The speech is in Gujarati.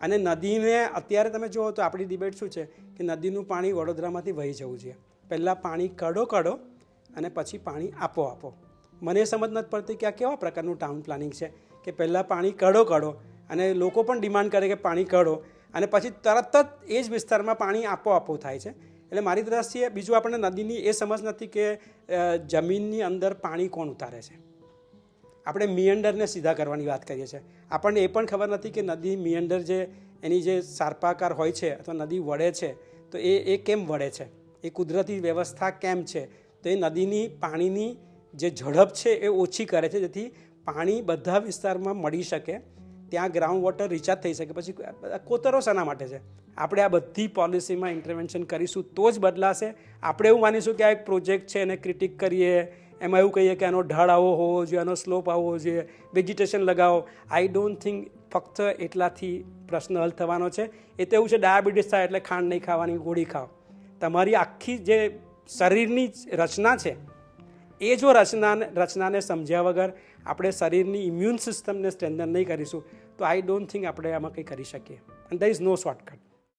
અને નદીને અત્યારે તમે જુઓ તો આપણી ડિબેટ શું છે કે નદીનું પાણી વડોદરામાંથી વહી જવું જોઈએ પહેલાં પાણી કાઢો કાઢો અને પછી પાણી આપો આપો. મને સમજ નથી પડતી કે આ કેવા પ્રકારનું ટાઉન પ્લાનિંગ છે કે પહેલાં પાણી કાઢો કાઢો અને લોકો પણ ડિમાન્ડ કરે કે પાણી કાઢો અને પછી તરત જ એ જ વિસ્તારમાં પાણી આપો આપો થાય છે. એટલે મારી દ્રષ્ટિએ બીજું આપણને નદીની એ સમજ નથી કે જમીનની અંદર પાણી કોણ ઉતારે છે. આપણે મિયંડરને સીધા કરવાની વાત કરીએ છીએ. આપણને એ પણ ખબર નથી કે નદી મિયંડર જે એની જે સાર્પાકાર હોય છે અથવા નદી વળે છે, તો એ એ કેમ વળે છે? એ કુદરતી વ્યવસ્થા કેમ છે? તો એ નદીની પાણીની જે ઝડપ છે એ ઓછી કરે છે, જેથી પાણી બધા વિસ્તારમાં મળી શકે. ત્યાં ગ્રાઉન્ડ વોટર રિચાર્જ થઈ શકે. પછી કોતરો શાના માટે છે? આપણે આ બધી પોલિસીમાં ઇન્ટરવેન્શન કરીશું તો જ બદલાશે. આપણે એવું માનીશું કે આ એક પ્રોજેક્ટ છે, એને ક્રિટિક કરીએ એમાં એવું કહીએ કે આનો ઢાળ આવો હોવો જોઈએ, આનો સ્લોપ આવવો જોઈએ વેજીટેશન લગાવો. આઈ ડોન્ટ થિંક ફક્ત એટલાથી પ્રશ્ન હલ થવાનો છે. એ તો એવું છે ડાયાબિટીસ થાય એટલે ખાંડ નહીં ખાવાની, ગોળી ખાઓ. તમારી આખી જે શરીરની રચના છે, એ જો રચના રચનાને સમજ્યા વગર આપણે શરીરની ઇમ્યુન સિસ્ટમને સ્ટ્રેન્થન નહીં કરીશું, તો આઈ ડોન્ટ થિંક આપણે આમાં કંઈ કરી શકીએ. એન્ડ દર ઇઝ નો શોર્ટકટ